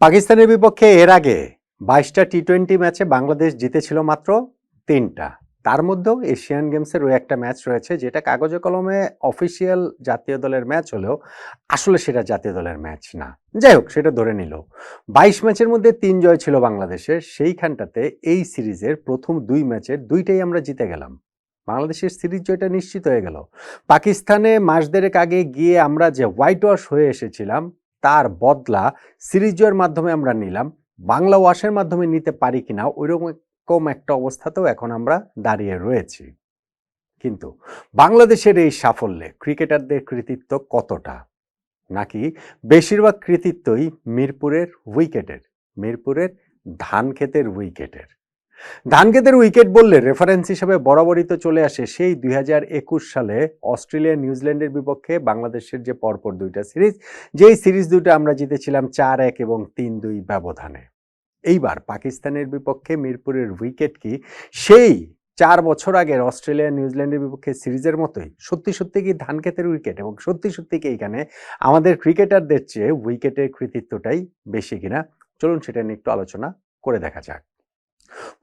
পাকিস্তানের বিপক্ষে এর আগে বাইশটা টি টোয়েন্টি ম্যাচে বাংলাদেশ জিতেছিল মাত্র তিনটা। তার মধ্যেও এশিয়ান গেমসের ওই একটা ম্যাচ রয়েছে, যেটা কাগজে কলমে অফিসিয়াল জাতীয় দলের ম্যাচ হলেও আসলে সেটা জাতীয় দলের ম্যাচ না। যাই হোক, সেটা ধরে নিল। বাইশ ম্যাচের মধ্যে তিন জয় ছিল বাংলাদেশের, সেইখানটাতে এই সিরিজের প্রথম দুই ম্যাচের দুইটাই আমরা জিতে গেলাম। বাংলাদেশের সিরিজ জয়টা নিশ্চিত হয়ে গেল। পাকিস্তানে মাস দেড়েক আগে গিয়ে আমরা যে হোয়াইট ওয়াশ হয়ে এসেছিলাম তার বদলা সিরিজের মাধ্যমে আমরা নিলাম। বাংলা ওয়াশের মাধ্যমে নিতে পারি কিনা ওইরকম একটা অবস্থাতেও এখন আমরা দাঁড়িয়ে রয়েছি। কিন্তু বাংলাদেশের এই সাফল্যে ক্রিকেটারদের কৃতিত্ব কতটা? নাকি বেশিরভাগ কৃতিত্বই মিরপুরের উইকেটের, মিরপুরের ধান ক্ষেতের উইকেটের? ধান ক্ষেতের উইকেট বললে রেফারেন্স হিসেবে বরাবরই তো চলে আসে সেই দুই হাজার একুশ সালে অস্ট্রেলিয়া নিউজিল্যান্ডের বিপক্ষে বাংলাদেশের যে পরপর দুইটা সিরিজ, যেই সিরিজ দুটো আমরা জিতেছিলাম চার এক এবং তিন দুই ব্যবধানে। এইবার পাকিস্তানের বিপক্ষে মিরপুরের উইকেট কি সেই চার বছর আগের অস্ট্রেলিয়া নিউজিল্যান্ডের বিপক্ষে সিরিজের মতোই? সত্যি সত্যি কি ধান ক্ষেতের উইকেট? এবং সত্যি সত্যি কি এইখানে আমাদের ক্রিকেটারদের চেয়ে উইকেটের কৃতিত্বটাই বেশি কিনা? চলুন সেটা নিয়ে একটু আলোচনা করে দেখা যাক।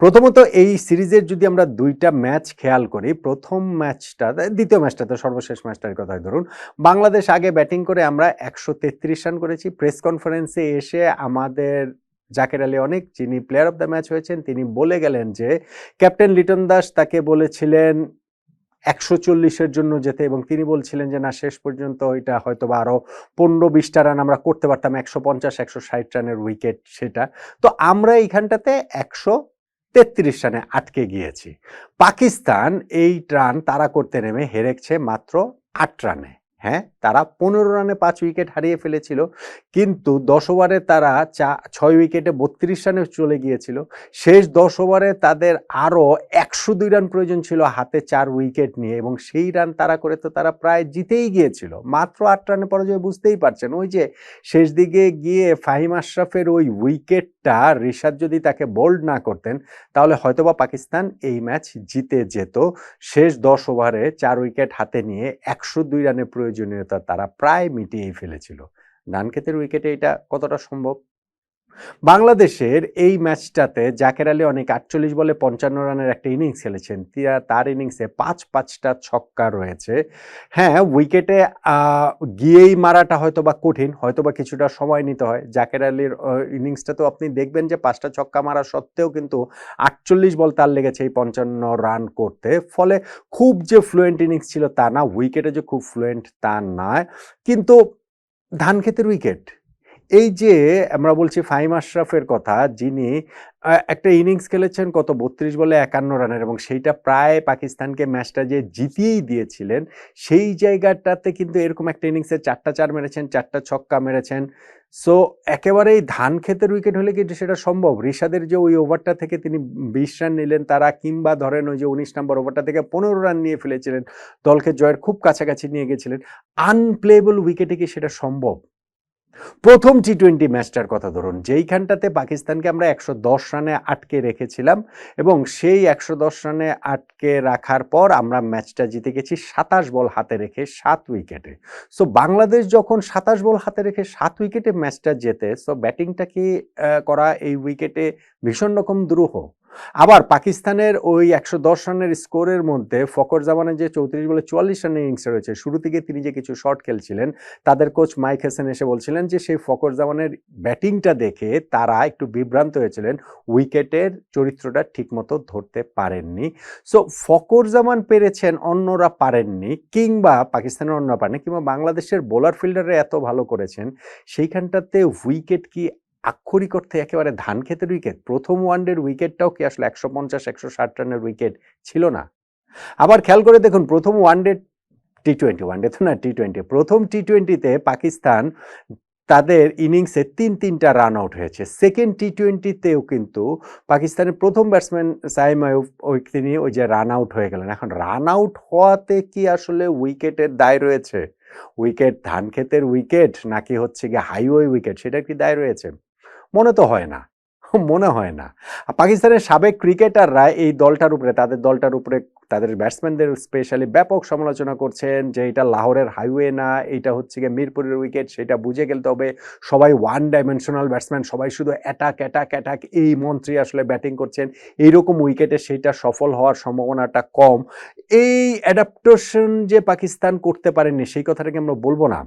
প্রথমত এই সিরিজের যদি আমরা দুইটা ম্যাচ খেয়াল করি, প্রথম ম্যাচটা দ্বিতীয় ম্যাচটা তো সর্বশেষ ম্যাচটার কথাই ধরুন, বাংলাদেশ আগে ব্যাটিং করে আমরা একশো তেত্রিশ রান করেছি। প্রেস কনফারেন্সে এসে আমাদের জাকের আলী অনেক, যিনি প্লেয়ার অফ দ্য ম্যাচ হয়েছেন, তিনি বলে গেলেন যে, ক্যাপ্টেন লিটন দাস তাকে বলেছিলেন একশো চল্লিশের জন্য যেতে এবং তিনি বলছিলেন যে, না, শেষ পর্যন্ত এটা হয়তো বা আরও পনেরো বিশটা রান আমরা করতে পারতাম, একশো পঞ্চাশ, একশো ষাট রানের উইকেট সেটা। তো আমরা এইখানটাতে একশো তেত্রিশ রানে আটকে গিয়েছি। পাকিস্তান এই রান তারা করতে নেমে হেরেছে মাত্র আট রানে। হ্যাঁ তারা পনেরো রানে পাঁচ উইকেট হারিয়ে ফেলেছিল। কিন্তু দশ ওভারে তারা চা, ছয় উইকেটে বত্রিশ রানে চলে গিয়েছিল। শেষ দশ ওভারে তাদের আরও একশো দুই রান প্রয়োজন ছিল হাতে চার উইকেট নিয়ে এবং সেই রান তারা করে তো তারা প্রায় জিতেই গিয়েছিল। মাত্র আট রানে পরাজয় বুঝতেই পারছেন। ওই যে শেষ দিকে গিয়ে ফাহিম আশরাফের ওই উইকেটটা রিশাদ যদি তাকে বোল্ড না করতেন, তাহলে হয়তোবা পাকিস্তান এই ম্যাচ জিতে যেত। শেষ দশ ওভারে চার উইকেট হাতে নিয়ে একশো দুই রানের প্রয়োজনীয়তা তারা প্রায় মিটিয়েই ফেলেছিল। ধানক্ষেতের উইকেটে এটা কতটা সম্ভব? বাংলাদেশের এই ম্যাচটাতে জাকের আলী অনেক আটচল্লিশ বলে পঞ্চান্ন রানের একটা ইনিংস খেলেছেন। তার ইনিংসে পাঁচ পাঁচটা ছক্কা রয়েছে। হ্যাঁ উইকেটে গিয়েই মারাটা হয়তো বা কঠিন হয়তো বা কিছুটা সময় নিতে হয়। জাকের আলীর ইনিংসটা তো আপনি দেখবেন যে পাঁচটা ছক্কা মারা সত্ত্বেও কিন্তু আটচল্লিশ বল তার লেগেছে এই পঞ্চান্ন রান করতে। ফলে খুব যে ফ্লুয়েন্ট ইনিংস ছিল তা না, উইকেটে যে খুব ফ্লুয়েন্ট তা নয়। কিন্তু ধান ক্ষেতের উইকেট এই যে আমরা বলছি ফাইম আশরাফের কথা, যিনি একটা ইনিংস খেলেছেন কত বত্রিশ বলে একান্ন রানের এবং সেইটা প্রায় পাকিস্তানকে ম্যাচটা যে জিতিয়েই দিয়েছিলেন, সেই জায়গাটাতে কিন্তু এরকম একটা ইনিংসে চারটা চার মেরেছেন, চারটা ছক্কা মেরেছেন। সো, একেবারেই ধান ক্ষেতের উইকেট হলে কিন্তু সেটা সম্ভব? ঋষাদের যে ওই ওভারটা থেকে তিনি বিশ রান নিলেন, তারা কিংবা ধরেন ওই যে উনিশ নম্বর ওভারটা থেকে পনেরো রান নিয়ে ফেলেছিলেন, দলকে জয়ের খুব কাছাকাছি নিয়ে গেছিলেন। আনপ্লেবল উইকেটে কি সেটা সম্ভব? প্রথম টি টোয়েন্টি ম্যাচটার কথা ধরুন, যেইখানটাতে পাকিস্তানকে আমরা একশো দশ রানে আটকে রেখেছিলাম এবং সেই একশো দশ রানে আটকে রাখার পর আমরা ম্যাচটা জিতে গেছি সাতাশ বল হাতে রেখে সাত উইকেটে। সো বাংলাদেশ যখন সাতাশ বল হাতে রেখে সাত উইকেটে ম্যাচটা জেতে সো ব্যাটিংটা কি করা এই উইকেটে ভীষণ রকম দ্রুহ। আবার পাকিস্তানের ওই একশো দশ রানের স্কোরের মধ্যে ফকর জামানের যে চৌত্রিশ বলে চুয়াল্লিশ রানের ইনিংস রয়েছে, শুরু থেকে তিনি যে কিছু শট খেলছিলেন, তাদের কোচ মাইক হাসান এসে বলছিলেন যে সেই ফকর জামানের ব্যাটিংটা দেখে তারা একটু বিভ্রান্ত হয়েছিলেন, উইকেটের চরিত্রটা ঠিকমতো ধরতে পারেননি। সো ফকর জামান পেরেছেন, অন্যরা পারেননি, কিংবা পাকিস্তানের অন্যরা পারেনি কিংবা বাংলাদেশের বোলার ফিল্ডাররা এত ভালো করেছেন, সেইখানটাতে উইকেট কি আক্ষরিক অর্থে একেবারে ধান ক্ষেতের উইকেট প্রথম ওয়ানডের উইকেটটাও কি আসলে একশো পঞ্চাশ, একশো ষাট রানের উইকেট ছিল না? আবার খেয়াল করে দেখুন, প্রথম ওয়ানডে টি টোয়েন্টি ওয়ানডে তো না টি টোয়েন্টি প্রথম টি টোয়েন্টিতে পাকিস্তান তাদের ইনিংসে তিন, তিনটা রান আউট হয়েছে। সেকেন্ড টি টোয়েন্টিতেও কিন্তু পাকিস্তানের প্রথম ব্যাটসম্যান সাইম ওই তিনি ওই যে রান আউট হয়ে গেলেন। এখন রান আউট হওয়াতে কি আসলে উইকেটের দায় রয়েছে? উইকেট ধান ক্ষেতের উইকেট নাকি হচ্ছে গিয়ে হাইওয়ে উইকেট সেটা কি দায় রয়েছে? মনে তো হয় না, মনে হয় না। পাকিস্তানের সাবেক ক্রিকেটাররা এই দলটার উপরে, তাদের দলটার উপরে, তাদের ব্যাটসম্যানদের স্পেশালি ব্যাপক সমালোচনা করছেন যে এটা লাহোরের হাইওয়ে না, এটা হচ্ছে গিয়ে মিরপুরের উইকেট সেটা বুঝে গেলতে হবে। সবাই ওয়ান ডাইমেনশনাল ব্যাটসম্যান সবাই শুধু অ্যাটাক অ্যাটাক অ্যাটাক এই মন্ত্রী আসলে ব্যাটিং করছেন। এইরকম উইকেটে সেটা সফল হওয়ার সম্ভাবনাটা কম। এই অ্যাডাপ্টেশন যে পাকিস্তান করতে পারেনি, সেই কথাটাকে আমরা বলব না।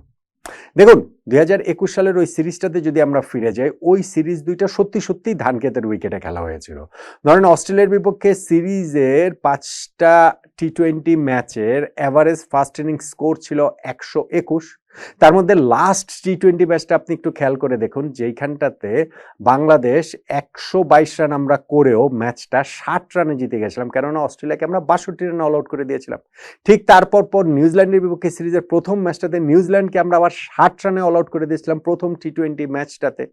দেখুন, দুই হাজার একুশ সালের ওই সিরিজটাতে যদি আমরা ফিরে যাই, ওই সিরিজ দুইটা সত্যি সত্যি ধান ক্ষেতের উইকেটে খেলা হয়েছিল। ধরেন, অস্ট্রেলিয়ার বিপক্ষে সিরিজের পাঁচটা টি টোয়েন্টি ম্যাচের অ্যাভারেজ ফার্স্ট ইনিংস স্কোর ছিল একশো একুশ। তার মধ্যে লাস্ট টি টোয়েন্টি ম্যাচটা আপনি একটু খেয়াল করে দেখুন, যেইখানটাতে বাংলাদেশ একশো বাইশ রান আমরা করেও ম্যাচটা ষাট রানে জিতে গেছিলাম। কেননা অস্ট্রেলিয়াকে আমরা বাষট্টি রানে অল আউট করে দিয়েছিলাম। ঠিক তারপর পর নিউজিল্যান্ডের বিপক্ষে সিরিজের প্রথম ম্যাচটাতে নিউজিল্যান্ডকে আমরা আবার ষাট রানে অল আউট করে দিয়েছিলাম প্রথম টি টোয়েন্টি ম্যাচটাতে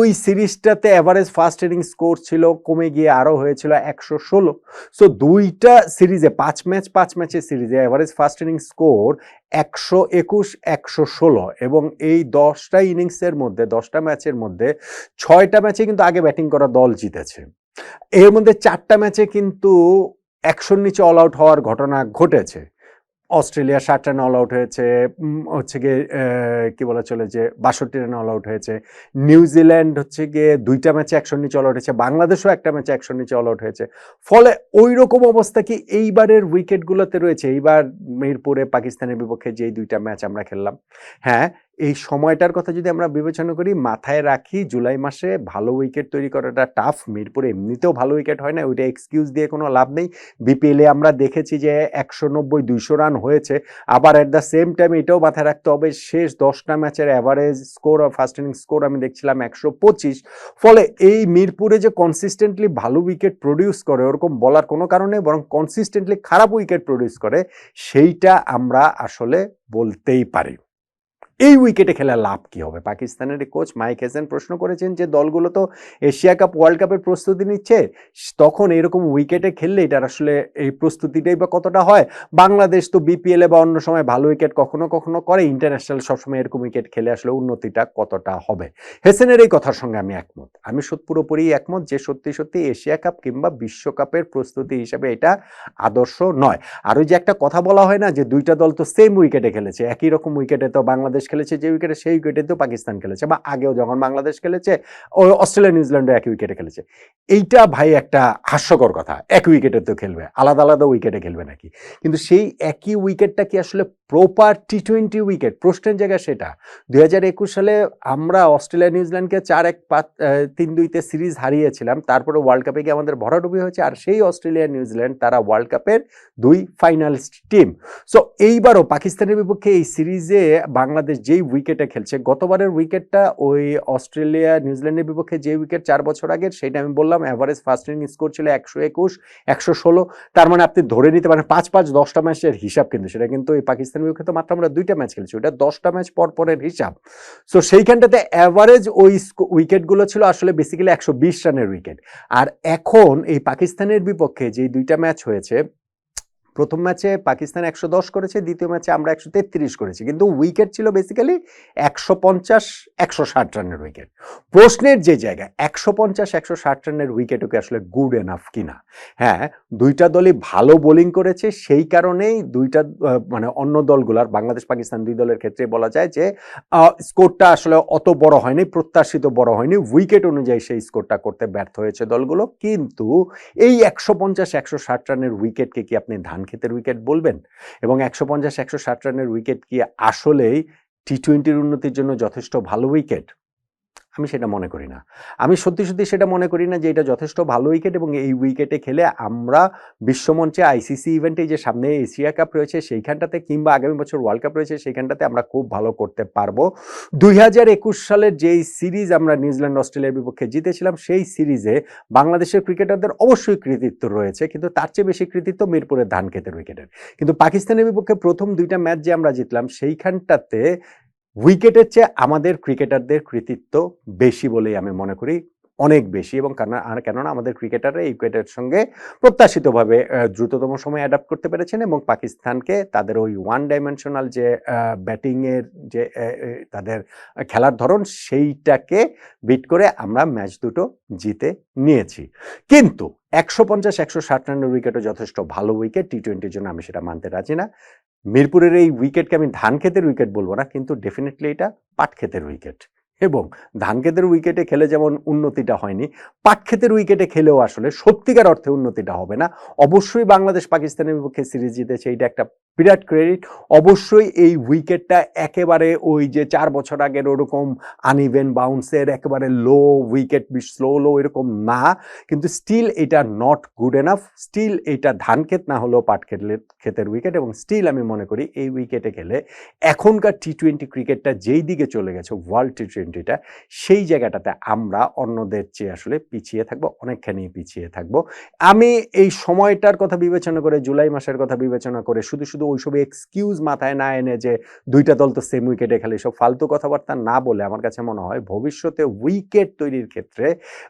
ওই সিরিজটাতে অ্যাভারেজ ফার্স্ট ইনিংস স্কোর ছিল, কমে গিয়ে আরও হয়েছিল একশো ষোলো। সো দুইটা সিরিজে, পাঁচ ম্যাচ পাঁচ ম্যাচের সিরিজে অ্যাভারেজ ফার্স্ট ইনিংস স্কোর একশো একুশ, একশো ষোলো। এবং এই দশটা ইনিংসের মধ্যে, দশটা ম্যাচের মধ্যে, ছয়টা ম্যাচে কিন্তু আগে ব্যাটিং করা দল জিতেছে। এর মধ্যে চারটা ম্যাচে কিন্তু একশোর নিচে অল আউট হওয়ার ঘটনা ঘটেছে। অস্ট্রেলিয়া ষাট রান অল আউট হয়েছে হচ্ছে গিয়ে কী বলা চলে যে বাষট্টি রান অল আউট হয়েছে। নিউজিল্যান্ড হচ্ছে গিয়ে দুইটা ম্যাচে একশো নিচে অল আউট হয়েছে, বাংলাদেশও একটা ম্যাচে একশো নিচে অল আউট হয়েছে। ফলে ওই রকম অবস্থা কি এইবারের উইকেটগুলোতে রয়েছে? এইবার মিরপুরে পাকিস্তানের বিপক্ষে যেই দুইটা ম্যাচ আমরা খেললাম। হ্যাঁ এই সময়টার কথা যদি আমরা বিবেচনা করি, মাথায় রাখি জুলাই মাসে ভালো উইকেট তৈরি করাটা টাফ মিরপুরে এমনিতেও ভালো উইকেট হয় না, ওইটা এক্সকিউজ দিয়ে কোনো লাভ নেই। বিপিএলে আমরা দেখেছি যে একশো নব্বই, দুইশো রান হয়েছে। আবার অ্যাট দ্য সেম টাইম এটাও মাথায় রাখতে হবে, শেষ দশটা ম্যাচের average score first innings score আমি দেখছিলাম একশো পঁচিশ। ফলে এই মিরপুরে যে কনসিস্টেন্টলি ভালো উইকেট প্রডিউস করে, ওরকম বলার কোনো কারণে বরং কনসিস্টেন্টলি খারাপ উইকেট প্রডিউস করে, সেইটা আমরা আসলে বলতেই পারি। এই উইকেটে খেলা লাভ কি হবে? পাকিস্তানের কোচ মাইক হেসেন প্রশ্ন করেছেন যে, দলগুলো তো এশিয়া কাপ ওয়ার্ল্ড কাপের প্রস্তুতি নিচ্ছে, তখন এরকম উইকেটে খেললে এটার আসলে এই প্রস্তুতিটাই বা কতটা হয়? বাংলাদেশ তো বিপিএলে বা অন্য সময় ভালো উইকেট কখনো কখনো করে ইন্টারন্যাশনাল সবসময় এরকম উইকেট খেলে আসলে উন্নতিটা কতটা হবে? হেসেনের এই কথার সঙ্গে আমি একমত। আমি পুরোপুরি একমত যে, সত্যি সত্যি এশিয়া কাপ কিংবা বিশ্বকাপের প্রস্তুতি হিসাবে এটা আদর্শ নয়। আর ওই যে একটা কথা বলা হয় না যে, দুইটা দল তো সেম উইকেটে খেলেছে, একই রকম উইকেটে তো বাংলাদেশ খেলেছে, যে উইকেটে সেই উইকেটে তো পাকিস্তান খেলেছে বা আগেও যখন বাংলাদেশ খেলেছে, ও অস্ট্রেলিয়া, নিউজিল্যান্ডও একই উইকেটে খেলেছে। এইটা ভাই একটা হাস্যকর কথা, এক উইকেটে তো খেলবে, আলাদা আলাদা উইকেটে খেলবে নাকি? কিন্তু সেই একই উইকেটটা কি আসলে প্রপার টি টোয়েন্টি উইকেট প্রশ্নের জায়গা সেটা। দুই হাজার একুশ সালে আমরা অস্ট্রেলিয়া, নিউজিল্যান্ডকে চার এক পাঁচ তিন দুইতে সিরিজ হারিয়েছিলাম, তারপরে ওয়ার্ল্ড কাপে গিয়ে আমাদের ভরাডুবি হয়েছে, আর সেই অস্ট্রেলিয়া, নিউজিল্যান্ড তারা ওয়ার্ল্ড কাপের দুই ফাইনালিস্ট টিম সো এইবারও পাকিস্তানের বিপক্ষে এই সিরিজে বাংলাদেশ যেই উইকেটে খেলছে, গতবারের উইকেটটা ওই অস্ট্রেলিয়া নিউজিল্যান্ডের বিপক্ষে যে উইকেট চার বছর আগের, সেটা আমি বললাম অ্যাভারেজ ফার্স্ট ইনিং স্কোর ছিল একশো একুশ, একশো ষোলো, তার মানে আপনি ধরে নিতে পারেন পাঁচ পাঁচ দশটা ম্যাচের হিসাব কিন্তু, সেটা কিন্তু এই পাকিস্তানের বিপক্ষে তো মাত্র আমরা দুইটা ম্যাচ খেলেছি ওটা দশটা ম্যাচ পর পরের হিসাব। সো সেইখানটাতে অ্যাভারেজ ওই উইকেটগুলো ছিল আসলে বেসিক্যালি একশো বিশ রানের উইকেট আর এখন এই পাকিস্তানের বিপক্ষে যে দুইটা ম্যাচ হয়েছে প্রথম ম্যাচে পাকিস্তান একশো দশ করেছে, দ্বিতীয় ম্যাচে আমরা একশো তেত্রিশ করেছি। কিন্তু উইকেট ছিল বেসিক্যালি একশো পঞ্চাশ, একশো ষাট রানের উইকেট। প্রশ্নের যে জায়গা, একশো পঞ্চাশ, একশো ষাট রানের উইকেটকে আসলে গুড এনাফ কিনা? হ্যাঁ দুইটা দলই ভালো বোলিং করেছে, সেই কারণেই দুইটা মানে অন্য দলগুলার, বাংলাদেশ, পাকিস্তান দুই দলের ক্ষেত্রে বলা যায় যে স্কোরটা আসলে অত বড় হয়নি, প্রত্যাশিত বড় হয়নি। উইকেট অনুযায়ী সেই স্কোরটা করতে ব্যর্থ হয়েছে দলগুলো। কিন্তু এই একশো পঞ্চাশ, একশো ষাট রানের উইকেটকে কি আপনি ধান ক্ষেতের উইকেট বলবেন? এবং একশো পঞ্চাশ, একশো ষাট রানের উইকেট কি আসলেই টি টোয়েন্টির উন্নতির জন্য যথেষ্ট ভালো উইকেট আমি সেটা মনে করি না। আমি সত্যি সত্যি সেটা মনে করি না যে এটা যথেষ্ট ভালো উইকেট এবং এই উইকেটে খেলে আমরা বিশ্বমঞ্চে আইসিসি ইভেন্টে যে সামনে এশিয়া কাপ রয়েছে সেইখানটাতে কিংবা আগামী বছর ওয়ার্ল্ড কাপ রয়েছে সেইখানটাতে আমরা খুব ভালো করতে পারব। দুই হাজার একুশ সালের যেই সিরিজ আমরা নিউজিল্যান্ড অস্ট্রেলিয়ার বিপক্ষে জিতেছিলাম, সেই সিরিজে বাংলাদেশের ক্রিকেটারদের অবশ্যই কৃতিত্ব রয়েছে, কিন্তু তার চেয়ে বেশি কৃতিত্ব মিরপুরের ধান ক্ষেতের উইকেটের। কিন্তু পাকিস্তানের বিপক্ষে প্রথম দুইটা ম্যাচ যে আমরা জিতলাম সেইখানটাতে উইকেটের চেয়ে আমাদের ক্রিকেটারদের কৃতিত্ব বেশি বলেই আমি মনে করি, অনেক বেশি এবং আর কেননা আমাদের ক্রিকেটাররা এই উইকেটের সঙ্গে প্রত্যাশিতভাবে দ্রুততম সময়ে অ্যাডাপ্ট করতে পেরেছেন এবং পাকিস্তানকে তাদের ওই ওয়ান ডাইমেনশনাল যে ব্যাটিংয়ের যে তাদের খেলার ধরন সেইটাকে বিট করে আমরা ম্যাচ দুটো জিতে নিয়েছি। কিন্তু একশো পঞ্চাশ, একশো ষাট রানের উইকেটও যথেষ্ট ভালো উইকেট টি টোয়েন্টির জন্য আমি সেটা মানতে রাজি না। মিরপুরের এই উইকেটকে আমি ধান ক্ষেতের উইকেট বলব না, কিন্তু ডেফিনেটলি এটা পাট ক্ষেতের উইকেট। এবং ধান ক্ষেতের উইকেটে খেলে যেমন উন্নতিটা হয়নি পাট ক্ষেতের উইকেটে খেলেও আসলে সত্যিকার অর্থে উন্নতিটা হবে না। অবশ্যই বাংলাদেশ পাকিস্তানের বিপক্ষে সিরিজ জিতেছে, এটা একটা বিরাট ক্রেডিট অবশ্যই এই উইকেটটা একেবারে ওই যে চার বছর আগের ওরকম আনইভেন বাউন্সের একেবারে লো উইকেট স্লো লো এরকম না। কিন্তু স্টিল এটা নট গুড এনাফ স্টিল এটা ধান ক্ষেত না হলেও পাট ক্ষেতের ক্ষেতের উইকেট এবং স্টিল আমি মনে করি এই উইকেটে খেলে এখনকার টি টোয়েন্টি ক্রিকেটটা যেই দিকে চলে গেছে ওয়ার্ল্ড টি টোয়েন্টিটা সেই জায়গাটাতে আমরা অন্যদের চেয়ে আসলে পিছিয়ে থাকব, অনেকখানি পিছিয়ে থাকব। আমি এই সময়টার কথা বিবেচনা করে, জুলাই মাসের কথা বিবেচনা করে, শুধু শুধু ওইসব এক্সকিউজ মাথায় না এনে যে দুইটা দল তো সেম উইকেটে খেলে সব ফালতু কথাবার্তা না বলে আমার কাছে মনে হয় ভবিষ্যতে উইকেট তৈরির ক্ষেত্রে,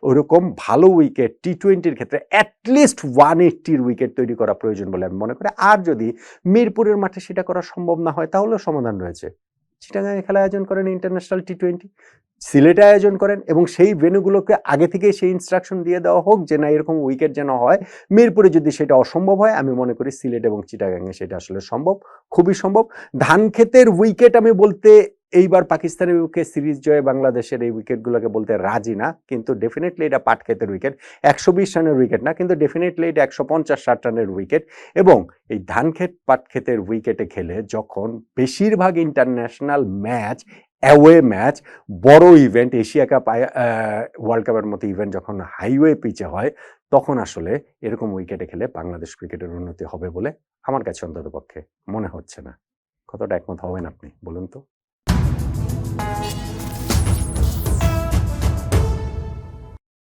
ওরকম ভালো উইকেট টি টোয়েন্টির ক্ষেত্রে অ্যাটলিস্ট ওয়ান এইট্টির উইকেট তৈরি করা প্রয়োজন বলে আমি মনে করি। আর যদি মিরপুরের মাঠে সেটা করা সম্ভব না হয় তাহলেও সমাধান রয়েছে। চিটাগাঙে খেলা আয়োজন করেন ইন্টারন্যাশনাল টি টোয়েন্টি সিলেটে আয়োজন করেন এবং সেই ভেনুগুলোকে আগে থেকে সেই ইনস্ট্রাকশন দিয়ে দেওয়া হোক যে না, এরকম উইকেট যেন হয়। মিরপুরে যদি সেটা অসম্ভব হয়, আমি মনে করি সিলেট এবং চিটাগাঙে সেটা আসলে সম্ভব, খুবই সম্ভব। ধান ক্ষেতের উইকেট আমি বলতে এইবার পাকিস্তানের বিপক্ষে সিরিজ জয়ে বাংলাদেশের এই উইকেটগুলোকে বলতে রাজি না, কিন্তু ডেফিনেটলি এটা পাট ক্ষেতের উইকেট। একশো বিশ রানের উইকেট না, কিন্তু ডেফিনেটলি এটা একশো পঞ্চাশ ষাট রানের উইকেট। এবং এই ধানক্ষেত পাটক্ষেতের উইকেটে খেলে যখন বেশিরভাগ ইন্টারন্যাশনাল ম্যাচ অ্যাওয়ে ম্যাচ বড় ইভেন্ট এশিয়া কাপ ওয়ার্ল্ড কাপের মতো ইভেন্ট যখন হাইওয়ে পিচে হয়, তখন আসলে এরকম উইকেটে খেলে বাংলাদেশ ক্রিকেটের উন্নতি হবে বলে আমার কাছে অন্তত পক্ষে মনে হচ্ছে না। কতটা একমত হবেন আপনি, বলুন তো।